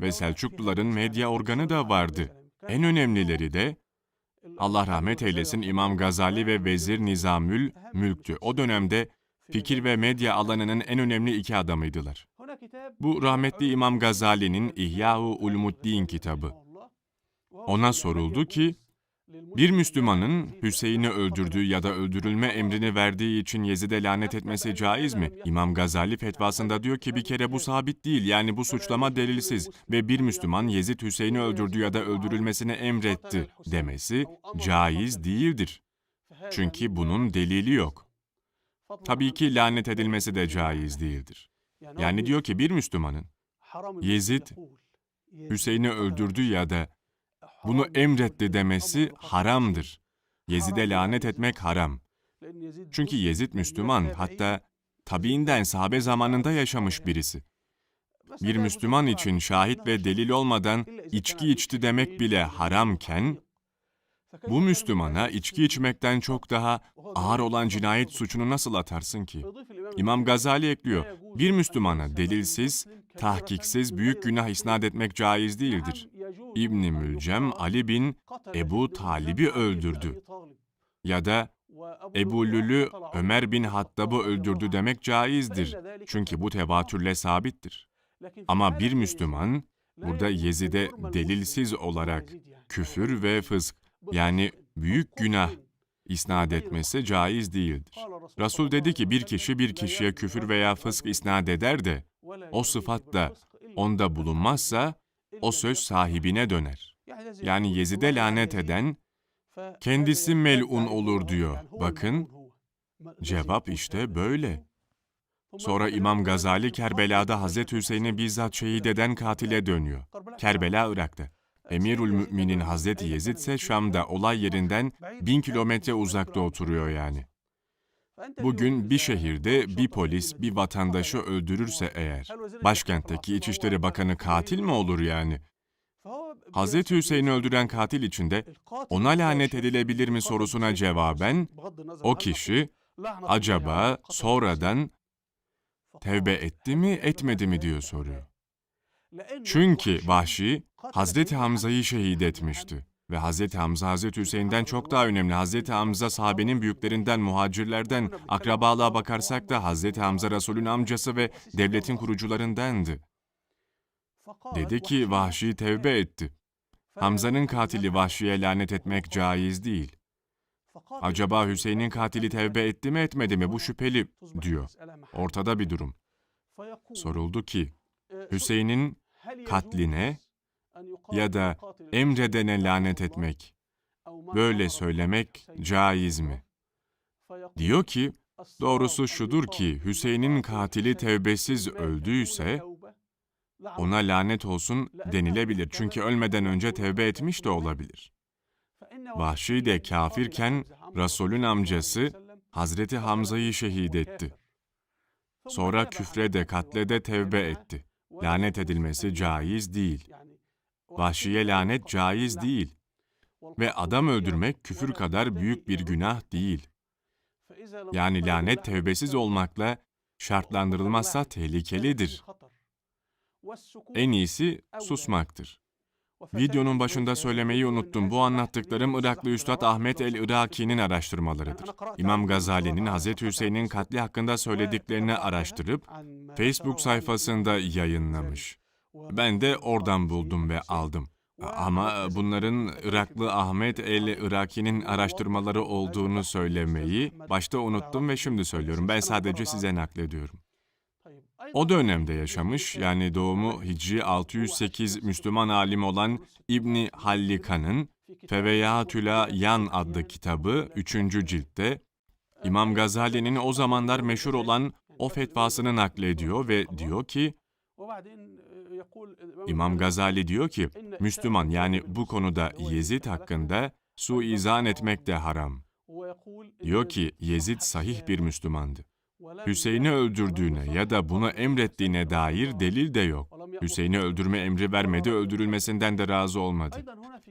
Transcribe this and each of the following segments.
ve Selçukluların medya organı da vardı. En önemlileri de Allah rahmet eylesin İmam Gazali ve Vezir Nizamül Mülk'tü. O dönemde fikir ve medya alanının en önemli iki adamıydılar. Bu rahmetli İmam Gazali'nin İhya-u Ulumuddin kitabı. Ona soruldu ki, bir Müslümanın Hüseyin'i öldürdüğü ya da öldürülme emrini verdiği için Yezid'e lanet etmesi caiz mi? İmam Gazali fetvasında diyor ki bir kere bu sabit değil yani bu suçlama delilsiz ve bir Müslüman Yezid Hüseyin'i öldürdü ya da öldürülmesini emretti demesi caiz değildir. Çünkü bunun delili yok. Tabii ki lanet edilmesi de caiz değildir. Yani diyor ki bir Müslümanın Yezid Hüseyin'i öldürdü ya da bunu emretti demesi haramdır. Yezid'e lanet etmek haram. Çünkü Yezid Müslüman, hatta tabiinden sahabe zamanında yaşamış birisi. Bir Müslüman için şahit ve delil olmadan içki içti demek bile haramken, bu Müslümana içki içmekten çok daha ağır olan cinayet suçunu nasıl atarsın ki? İmam Gazali ekliyor, bir Müslümana delilsiz, tahkiksiz büyük günah isnat etmek caiz değildir. İbn Mülcem Ali bin Ebu Talib'i öldürdü ya da Ebu Lülü Ömer bin Hattab'ı öldürdü demek caizdir. Çünkü bu tevatürle sabittir. Ama bir Müslüman burada Yezid'e delilsiz olarak küfür ve fısk yani büyük günah isnat etmesi caiz değildir. Resul dedi ki bir kişi bir kişiye küfür veya fısk isnat eder de o sıfat da onda bulunmazsa o söz sahibine döner. Yani Yezid'e lanet eden kendisi melun olur diyor. Bakın cevap işte böyle. Sonra İmam Gazali Kerbela'da Hazreti Hüseyin'i bizzat şehit eden katile dönüyor. Kerbela Irak'ta. Emirül Mü'minin Hazreti Yezid ise Şam'da olay yerinden bin kilometre uzakta oturuyor yani. Bugün bir şehirde bir polis bir vatandaşı öldürürse eğer, başkentteki İçişleri Bakanı katil mi olur yani? Hazreti Hüseyin'i öldüren katil içinde ona lanet edilebilir mi sorusuna cevaben, o kişi acaba sonradan tevbe etti mi etmedi mi diyor soruyor. Çünkü Vahşi Hazreti Hamza'yı şehit etmişti. Ve Hazreti Hamza Hazreti Hüseyin'den çok daha önemli. Hazreti Hamza sahabenin büyüklerinden, muhacirlerden, akrabalığa bakarsak da Hazreti Hamza Resulün amcası ve devletin kurucularındandı. Dedi ki Vahşi tevbe etti. Hamza'nın katili Vahşi'ye lanet etmek caiz değil. Acaba Hüseyin'in katili tevbe etti mi etmedi mi bu şüpheli diyor. Ortada bir durum. Soruldu ki Hüseyin'in katline ya da emredene lanet etmek, böyle söylemek caiz mi? Diyor ki, doğrusu şudur ki Hüseyin'in katili tevbesiz öldüyse, ona lanet olsun denilebilir. Çünkü ölmeden önce tevbe etmiş de olabilir. Vahşi de kafirken Resulün amcası Hazreti Hamza'yı şehit etti. Sonra küfre de katle de tevbe etti. Lanet edilmesi caiz değil. Vahşiye lanet caiz değil. Ve adam öldürmek küfür kadar büyük bir günah değil. Yani lanet tevbesiz olmakla şartlandırılmazsa tehlikelidir. En iyisi susmaktır. Videonun başında söylemeyi unuttum. Bu anlattıklarım Iraklı Üstad Ahmet el-Iraki'nin araştırmalarıdır. İmam Gazali'nin Hazreti Hüseyin'in katli hakkında söylediklerini araştırıp Facebook sayfasında yayınlamış. Ben de oradan buldum ve aldım. Ama bunların Iraklı Ahmet el-Iraki'nin araştırmaları olduğunu söylemeyi başta unuttum ve şimdi söylüyorum. Ben sadece size naklediyorum. O dönemde yaşamış, yani doğumu Hicri 608 Müslüman alim olan İbni Hallika'nın Feveyatüla Yan adlı kitabı 3. ciltte İmam Gazali'nin o zamanlar meşhur olan o fetvasını naklediyor ve diyor ki, İmam Gazali diyor ki, Müslüman yani bu konuda Yezid hakkında suizan etmek de haram. Diyor ki Yezid sahih bir Müslümandı. Hüseyin'i öldürdüğüne ya da bunu emrettiğine dair delil de yok. Hüseyin'i öldürme emri vermedi, öldürülmesinden de razı olmadı.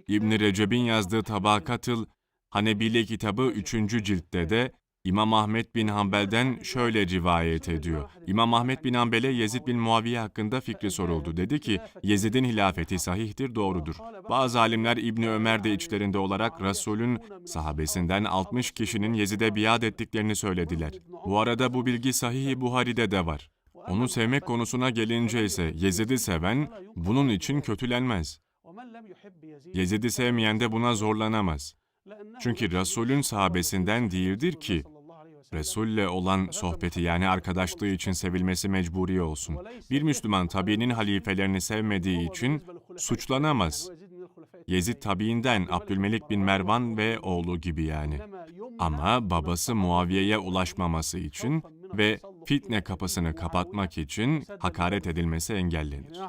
İbn Recep'in yazdığı Tabakatıl Hanebile kitabı 3. ciltte de İmam Ahmet bin Hanbel'den şöyle rivayet ediyor. İmam Ahmet bin Hanbel'e Yezid bin Muaviye hakkında fikri soruldu. Dedi ki, Yezid'in hilafeti sahihtir, doğrudur. Bazı alimler İbni Ömer de içlerinde olarak Resul'ün sahabesinden 60 kişinin Yezid'e biat ettiklerini söylediler. Bu arada bu bilgi Sahih-i Buhari'de de var. Onu sevmek konusuna gelince ise Yezid'i seven bunun için kötülenmez. Yezid'i sevmeyen de buna zorlanamaz. Çünkü Resul'ün sahabesinden değildir ki Resul'le olan sohbeti yani arkadaşlığı için sevilmesi mecburi olsun. Bir Müslüman tabiinin halifelerini sevmediği için suçlanamaz. Yezid tabiinden Abdülmelik bin Mervan ve oğlu gibi yani. Ama babası Muaviye'ye ulaşmaması için ve fitne kapısını kapatmak için hakaret edilmesi engellenir.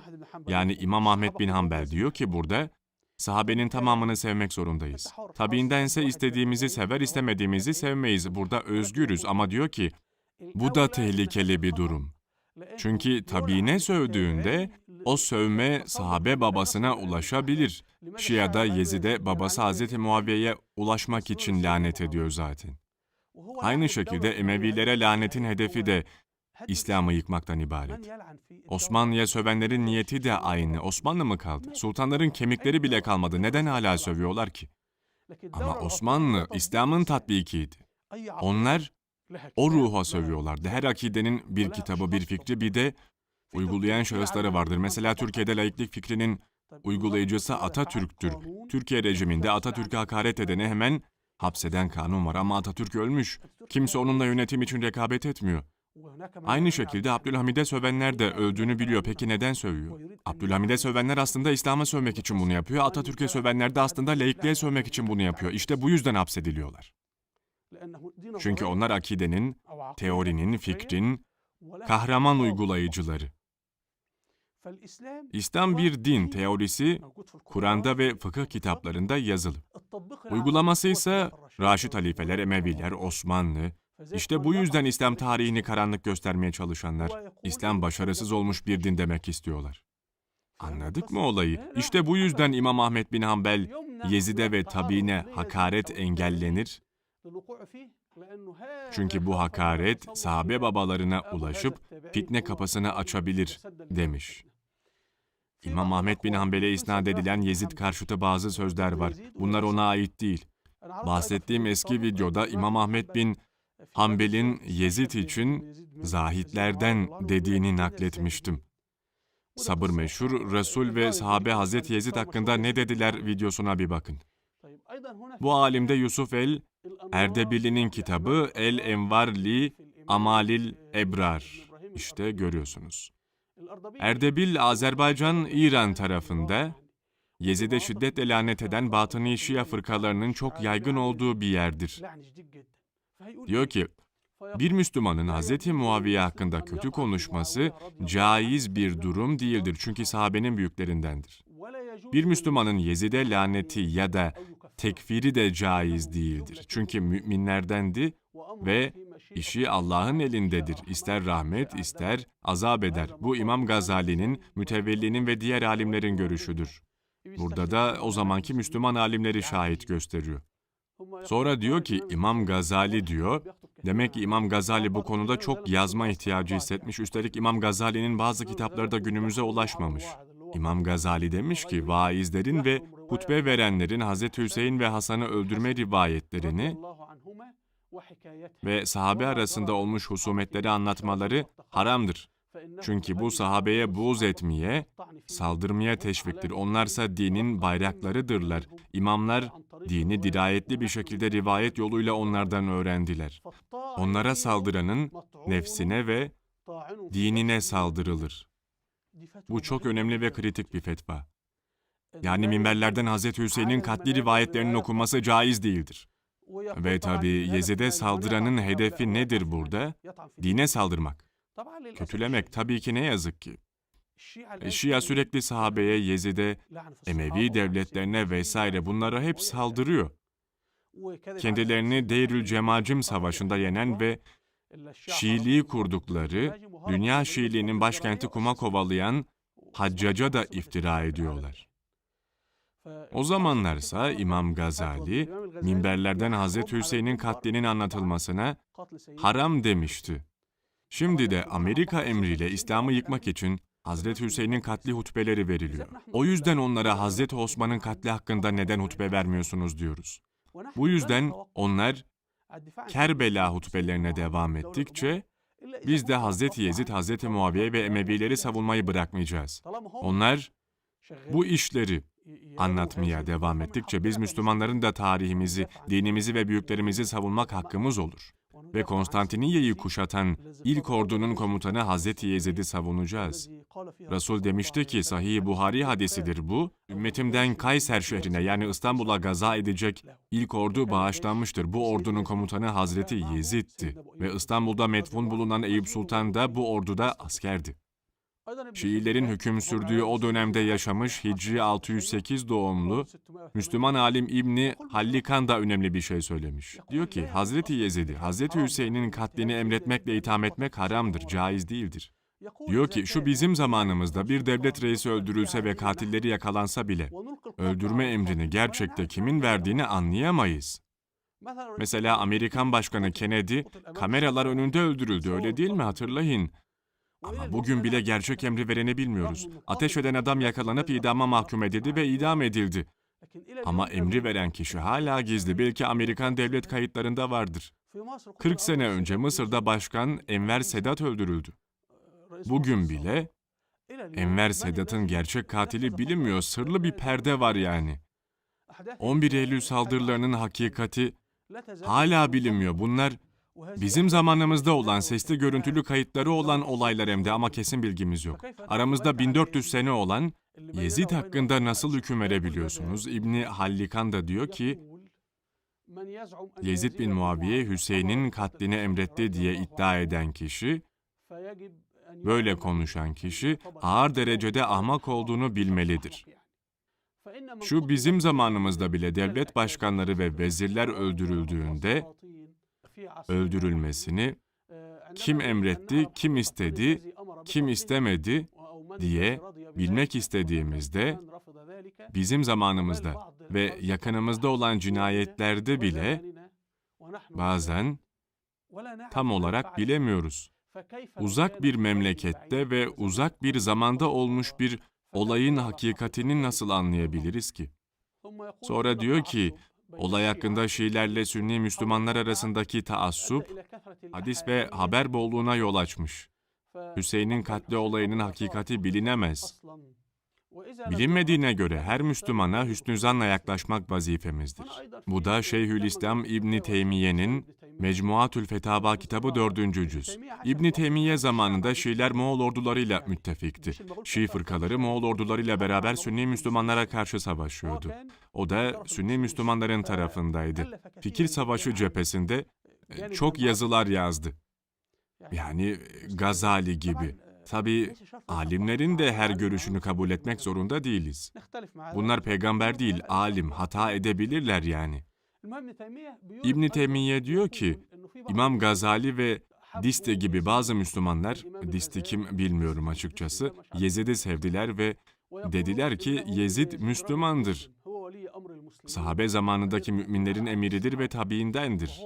Yani İmam Ahmet bin Hanbel diyor ki burada, sahabenin tamamını sevmek zorundayız. Tabiindense istediğimizi sever, istemediğimizi sevmeyiz. Burada özgürüz ama diyor ki, bu da tehlikeli bir durum. Çünkü tabiine sövdüğünde o sövme sahabe babasına ulaşabilir. Şia'da Yezid'e babası Hazreti Muaviye'ye ulaşmak için lanet ediyor zaten. Aynı şekilde Emevilere lanetin hedefi de İslam'ı yıkmaktan ibaret. Osmanlı'ya sövenlerin niyeti de aynı. Osmanlı mı kaldı? Sultanların kemikleri bile kalmadı. Neden hala sövüyorlar ki? Ama Osmanlı İslam'ın tatbikiydi. Onlar o ruha sövüyorlardı. Her akidenin bir kitabı, bir fikri, bir de uygulayan şahısları vardır. Mesela Türkiye'de laiklik fikrinin uygulayıcısı Atatürk'tür. Türkiye rejiminde Atatürk'e hakaret edene hemen hapseden kanun var ama Atatürk ölmüş. Kimse onunla yönetim için rekabet etmiyor. Aynı şekilde Abdülhamid'e sövenler de öldüğünü biliyor. Peki neden sövüyor? Abdülhamid'e sövenler aslında İslam'a sövmek için bunu yapıyor. Atatürk'e sövenler de aslında laikliğe sövmek için bunu yapıyor. İşte bu yüzden hapsediliyorlar. Çünkü onlar akidenin, teorinin, fikrin kahraman uygulayıcıları. İslam bir din teorisi Kur'an'da ve fıkıh kitaplarında yazılı. Uygulaması ise Raşid halifeler, Emeviler, Osmanlı. İşte bu yüzden İslam tarihini karanlık göstermeye çalışanlar, İslam başarısız olmuş bir din demek istiyorlar. Anladık mı olayı? İşte bu yüzden İmam Ahmet bin Hanbel, Yezid'e ve tabiine hakaret engellenir. Çünkü bu hakaret sahabe babalarına ulaşıp fitne kapısını açabilir demiş. İmam Ahmet bin Hanbel'e isnat edilen Yezid karşıtı bazı sözler var. Bunlar ona ait değil. Bahsettiğim eski videoda İmam Ahmet bin Hanbel'in Yezid için zahitlerden dediğini nakletmiştim. Sabır meşhur, Resul ve sahabe Hazreti Yezid hakkında ne dediler videosuna bir bakın. Bu alimde Yusuf el Erdebili'nin kitabı El Envarli Amalil Ebrar. İşte görüyorsunuz. Erdebil, Azerbaycan, İran tarafında Yezid'e şiddetle lanet eden Batıni Şia fırkalarının çok yaygın olduğu bir yerdir. Diyor ki, bir Müslümanın Hz. Muaviye hakkında kötü konuşması caiz bir durum değildir çünkü sahabenin büyüklerindendir. Bir Müslümanın Yezid'e laneti ya da tekfiri de caiz değildir. Çünkü müminlerdendi ve işi Allah'ın elindedir. İster rahmet, ister azap eder. Bu İmam Gazali'nin, mütevellinin ve diğer alimlerin görüşüdür. Burada da o zamanki Müslüman alimleri şahit gösteriyor. Sonra diyor ki İmam Gazali diyor, demek ki İmam Gazali bu konuda çok yazma ihtiyacı hissetmiş. Üstelik İmam Gazali'nin bazı kitapları da günümüze ulaşmamış. İmam Gazali demiş ki vaizlerin ve hutbe verenlerin Hz. Hüseyin ve Hasan'ı öldürme rivayetlerini ve sahabe arasında olmuş husumetleri anlatmaları haramdır. Çünkü bu sahabeye buğz etmeye, saldırmaya teşviktir. Onlarsa dinin bayraklarıdırlar. İmamlar dini dirayetli bir şekilde rivayet yoluyla onlardan öğrendiler. Onlara saldıranın nefsine ve dinine saldırılır. Bu çok önemli ve kritik bir fetva. Yani minberlerden Hz. Hüseyin'in katli rivayetlerinin okunması caiz değildir. Ve tabi Yezid'e saldıranın hedefi nedir burada? Dine saldırmak. Kötülemek tabii ki ne yazık ki. E, Şia sürekli sahabeye, Yezid'e, Emevi devletlerine vesaire bunlara hep saldırıyor. Kendilerini Deyrül Cemacim Savaşı'nda yenen ve Şiiliği kurdukları, dünya Şiiliğinin başkenti Kuma kovalayan Haccac'a da iftira ediyorlar. O zamanlarsa İmam Gazali, minberlerden Hazreti Hüseyin'in katlinin anlatılmasına haram demişti. Şimdi de Amerika emriyle İslam'ı yıkmak için Hazreti Hüseyin'in katli hutbeleri veriliyor. O yüzden onlara Hazreti Osman'ın katli hakkında neden hutbe vermiyorsunuz diyoruz. Bu yüzden onlar Kerbela hutbelerine devam ettikçe biz de Hazreti Yezid, Hazreti Muaviye ve Emevileri savunmayı bırakmayacağız. Onlar bu işleri anlatmaya devam ettikçe biz Müslümanların da tarihimizi, dinimizi ve büyüklerimizi savunmak hakkımız olur. Ve Konstantiniyye'yi kuşatan ilk ordunun komutanı Hazreti Yezid'i savunacağız. Resul demişti ki Sahih Buhari hadisidir bu. Ümmetimden Kayser şehrine yani İstanbul'a gaza edecek ilk ordu bağışlanmıştır. Bu ordunun komutanı Hazreti Yezid'ti. Ve İstanbul'da metfun bulunan Eyüp Sultan da bu orduda askerdi. Şiilerin hüküm sürdüğü o dönemde yaşamış Hicri 608 doğumlu Müslüman alim İbni Hallikan da önemli bir şey söylemiş. Diyor ki Hazreti Yezid'i, Hazreti Hüseyin'in katlini emretmekle itham etmek haramdır, caiz değildir. Diyor ki şu bizim zamanımızda bir devlet reisi öldürülse ve katilleri yakalansa bile öldürme emrini gerçekte kimin verdiğini anlayamayız. Mesela Amerikan Başkanı Kennedy kameralar önünde öldürüldü öyle değil mi hatırlayın. Ama bugün bile gerçek emri vereni bilmiyoruz. Ateş eden adam yakalanıp idama mahkum edildi ve idam edildi. Ama emri veren kişi hala gizli. Belki Amerikan devlet kayıtlarında vardır. 40 sene önce Mısır'da Başkan Enver Sedat öldürüldü. Bugün bile Enver Sedat'ın gerçek katili bilinmiyor. Sırlı bir perde var yani. 11 Eylül saldırılarının hakikati hala bilinmiyor. Bunlar Bizim zamanımızda olan sesli görüntülü kayıtları olan olaylar hem de ama kesin bilgimiz yok. Aramızda 1400 sene olan Yezid hakkında nasıl hüküm verebiliyorsunuz? İbni Hallikan da diyor ki, Yezid bin Muaviye Hüseyin'in katlini emretti diye iddia eden kişi, böyle konuşan kişi ağır derecede ahmak olduğunu bilmelidir. Şu bizim zamanımızda bile devlet başkanları ve vezirler öldürüldüğünde öldürülmesini kim emretti, kim istedi, kim istemedi diye bilmek istediğimizde bizim zamanımızda ve yakınımızda olan cinayetlerde bile bazen tam olarak bilemiyoruz. Uzak bir memlekette ve uzak bir zamanda olmuş bir olayın hakikatini nasıl anlayabiliriz ki? Sonra diyor ki, olay hakkında Şiilerle Sünni Müslümanlar arasındaki taassup, hadis ve haber bolluğuna yol açmış. Hüseyin'in katli olayının hakikati bilinemez. Bilinmediğine göre her Müslümana hüsnü zanla yaklaşmak vazifemizdir. Bu da Şeyhülislam İbni Teymiye'nin Mecmuatül Fetava kitabı 4. cüz. İbni Teymiye zamanında Şiiler Moğol ordularıyla müttefikti. Şii fırkaları Moğol ordularıyla beraber Sünni Müslümanlara karşı savaşıyordu. O da Sünni Müslümanların tarafındaydı. Fikir savaşı cephesinde e, çok yazılar yazdı. Yani e, Gazali gibi. Tabi alimlerin de her görüşünü kabul etmek zorunda değiliz. Bunlar peygamber değil, alim, hata edebilirler yani. İbn Teymiye diyor ki, İmam Gazali ve Diste gibi bazı Müslümanlar, Diste kim bilmiyorum açıkçası, Yezid'i sevdiler ve dediler ki Yezid Müslümandır. Sahabe zamanındaki müminlerin emiridir ve tabiindendir.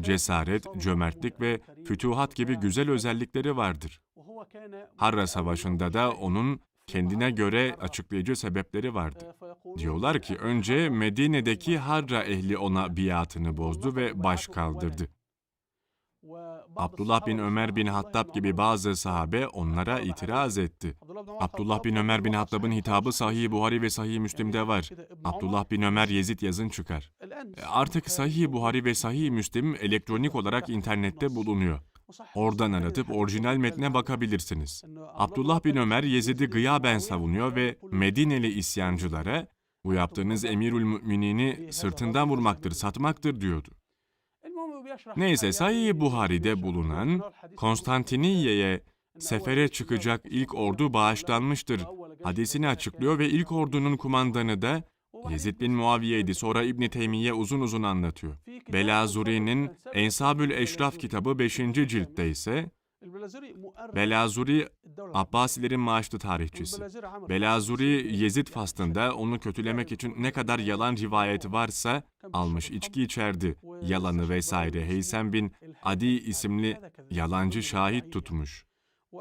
Cesaret, cömertlik ve fütuhat gibi güzel özellikleri vardır. Harra Savaşı'nda da onun kendine göre açıklayıcı sebepleri vardı. Diyorlar ki önce Medine'deki Harra ehli ona biatını bozdu ve baş kaldırdı. Abdullah bin Ömer bin Hattab gibi bazı sahabe onlara itiraz etti. Abdullah bin Ömer bin Hattab'ın hitabı Sahih Buhari ve Sahih Müslim'de var. Abdullah bin Ömer Yezid yazın çıkar. E, Artık Sahih Buhari ve Sahih Müslim elektronik olarak internette bulunuyor. Oradan aratıp orijinal metne bakabilirsiniz. Abdullah bin Ömer Yezid'i gıyaben savunuyor ve Medineli isyancılara bu yaptığınız emirül müminini sırtından vurmaktır, satmaktır diyordu. Neyse Sahih Buhari'de bulunan Konstantiniyye'ye sefere çıkacak ilk ordu bağışlanmıştır. Hadisini açıklıyor ve ilk ordunun kumandanı da Yezid bin Muaviye'ydi. Sonra İbn Teymiye uzun uzun anlatıyor. Belazuri'nin Ensabül Eşraf kitabı 5. ciltte ise Belazuri Abbasilerin maaşlı tarihçisi. Belazuri Yezid faslında onu kötülemek için ne kadar yalan rivayet varsa almış içki içerdi. Yalanı vesaire Heysem bin Adi isimli yalancı şahit tutmuş.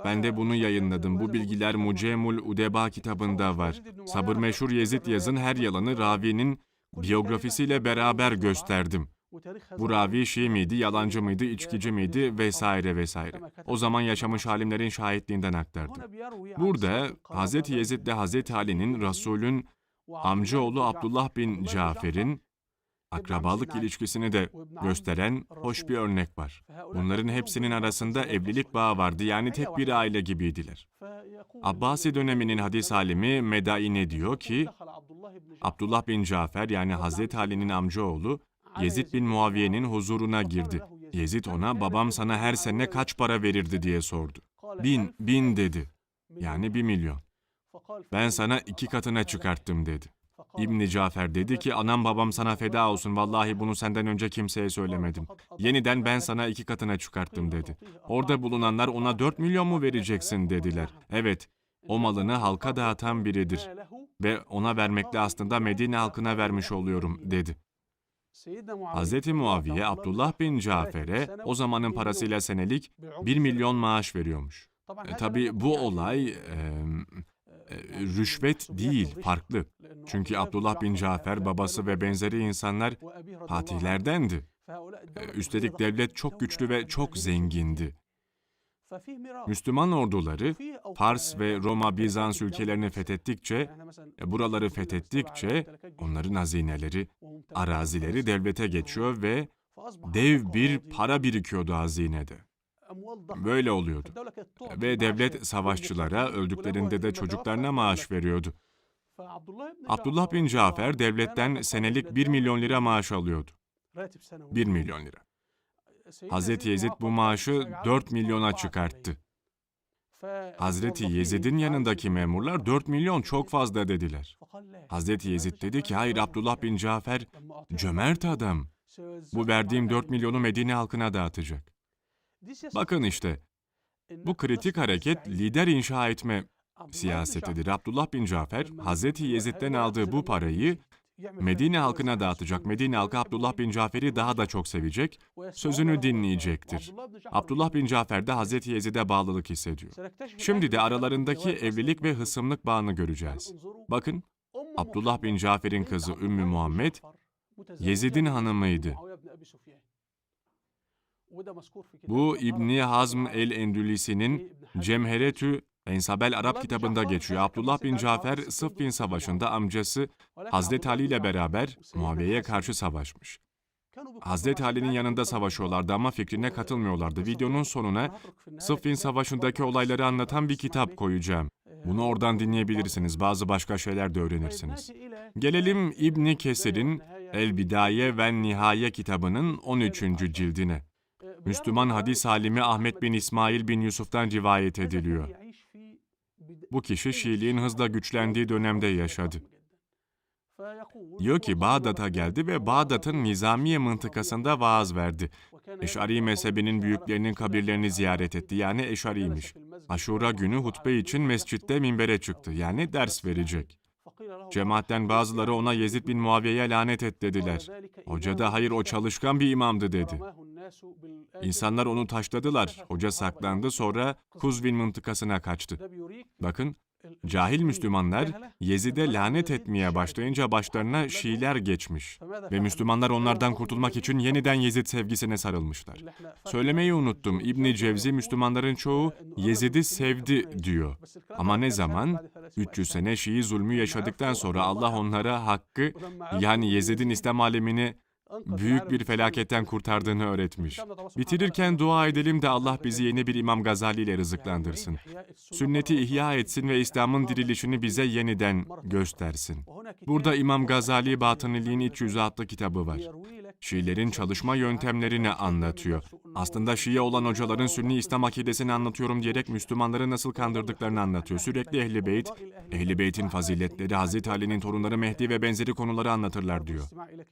Ben de bunu yayınladım. Bu bilgiler Mucemul Udeba kitabında var. Sabır Meşhur Yezid yazın her yalanı ravinin biyografisiyle beraber gösterdim. Bu ravi Şii miydi, yalancı mıydı, içkici miydi vesaire vesaire. O zaman yaşamış alimlerin şahitliğinden aktardım. Burada Hz. Yezid ile Hz. Ali'nin Resul'ün amcaoğlu Abdullah bin Cafer'in akrabalık ilişkisini de gösteren hoş bir örnek var. Bunların hepsinin arasında evlilik bağı vardı yani tek bir aile gibiydiler. Abbasi döneminin hadis alimi Medaine diyor ki, Abdullah bin Cafer yani Hazreti Ali'nin amcaoğlu Yezid bin Muaviye'nin huzuruna girdi. Yezid ona babam sana her sene kaç para verirdi diye sordu. Bin, bin dedi. Yani bir milyon. Ben sana iki katına çıkarttım dedi. İbni Cafer dedi ki anam babam sana feda olsun vallahi bunu senden önce kimseye söylemedim. Yeniden ben sana iki katına çıkarttım dedi. Orada bulunanlar ona dört milyon mu vereceksin dediler. Evet, o malını halka dağıtan biridir ve ona vermekle aslında Medine halkına vermiş oluyorum dedi. Hz. Muaviye Abdullah bin Cafer'e o zamanın parasıyla senelik 1 milyon maaş veriyormuş. E, tabii bu olay e, rüşvet değil, farklı. Çünkü Abdullah bin Cafer babası ve benzeri insanlar fatihlerdendi. E, üstelik devlet çok güçlü ve çok zengindi. Müslüman orduları Fars ve Roma Bizans ülkelerini fethettikçe, e, buraları fethettikçe onların hazineleri, arazileri devlete geçiyor ve dev bir para birikiyordu hazinede. Böyle oluyordu. Ve devlet savaşçılara öldüklerinde de çocuklarına maaş veriyordu. Abdullah bin Cafer devletten senelik 1 milyon lira maaş alıyordu. 1 milyon lira. Hazreti Yezid bu maaşı 4 milyona çıkarttı. Hazreti Yezid'in yanındaki memurlar 4 milyon çok fazla dediler. Hazreti Yezid dedi ki hayır Abdullah bin Cafer cömert adam. Bu verdiğim 4 milyonu Medine halkına dağıtacak. Bakın işte bu kritik hareket lider inşa etme siyasetidir. Abdullah bin Cafer Hazreti Yezid'den aldığı bu parayı Medine halkına dağıtacak. Medine halkı Abdullah bin Cafer'i daha da çok sevecek, sözünü dinleyecektir. Abdullah bin Cafer de Hazreti Yezid'e bağlılık hissediyor. Şimdi de aralarındaki evlilik ve hısımlık bağını göreceğiz. Bakın, Abdullah bin Cafer'in kızı Ümmü Muhammed, Yezid'in hanımıydı. Bu İbni Hazm el-Endülisi'nin Cemheretü Ensabel Arap kitabında geçiyor. Abdullah bin Cafer Sıffin Savaşı'nda amcası Hazreti Ali ile beraber Muaviye'ye karşı savaşmış. Hazreti Ali'nin yanında savaşıyorlardı ama fikrine katılmıyorlardı. Videonun sonuna Sıffin Savaşı'ndaki olayları anlatan bir kitap koyacağım. Bunu oradan dinleyebilirsiniz. Bazı başka şeyler de öğrenirsiniz. Gelelim İbni Kesir'in El Bidaye ve Nihaye kitabının 13. cildine. Müslüman hadis alimi Ahmet bin İsmail bin Yusuf'tan rivayet ediliyor. Bu kişi Şiiliğin hızla güçlendiği dönemde yaşadı. Diyor ki Bağdat'a geldi ve Bağdat'ın Nizamiye mıntıkasında vaaz verdi. Eş'ari mezhebinin büyüklerinin kabirlerini ziyaret etti yani Eş'ariymiş. Aşura günü hutbe için mescitte minbere çıktı yani ders verecek. Cemaatten bazıları ona Yezid bin Muaviye'ye lanet et dediler. Hoca da hayır o çalışkan bir imamdı dedi. İnsanlar onu taşladılar. Hoca saklandı sonra Kuzvin mıntıkasına kaçtı. Bakın Cahil Müslümanlar Yezid'e lanet etmeye başlayınca başlarına Şiiler geçmiş ve Müslümanlar onlardan kurtulmak için yeniden Yezid sevgisine sarılmışlar. Söylemeyi unuttum. İbn Cevzi Müslümanların çoğu Yezid'i sevdi diyor. Ama ne zaman? 300 sene Şii zulmü yaşadıktan sonra Allah onlara hakkı yani Yezid'in İslam alemini büyük bir felaketten kurtardığını öğretmiş. Bitirirken dua edelim de Allah bizi yeni bir İmam Gazali ile rızıklandırsın. Sünneti ihya etsin ve İslam'ın dirilişini bize yeniden göstersin. Burada İmam Gazali Batıniliğin İç Yüzü adlı kitabı var. Şiilerin çalışma yöntemlerini anlatıyor. Aslında Şii olan hocaların Sünni İslam akidesini anlatıyorum diyerek Müslümanları nasıl kandırdıklarını anlatıyor. Sürekli Ehli Beyt, Ehli Beyt'in faziletleri, Hazreti Ali'nin torunları Mehdi ve benzeri konuları anlatırlar diyor.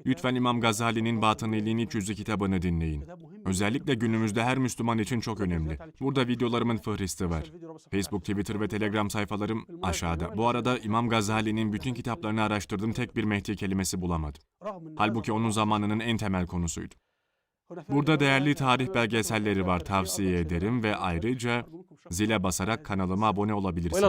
Lütfen İmam Gazali'nin Batıniliğin iç yüzü kitabını dinleyin. Özellikle günümüzde her Müslüman için çok önemli. Burada videolarımın fıhristi var. Facebook, Twitter ve Telegram sayfalarım aşağıda. Bu arada İmam Gazali'nin bütün kitaplarını araştırdım tek bir Mehdi kelimesi bulamadım. Halbuki onun zamanının en en temel konusuydu. Burada değerli tarih belgeselleri var tavsiye ederim ve ayrıca zile basarak kanalıma abone olabilirsiniz.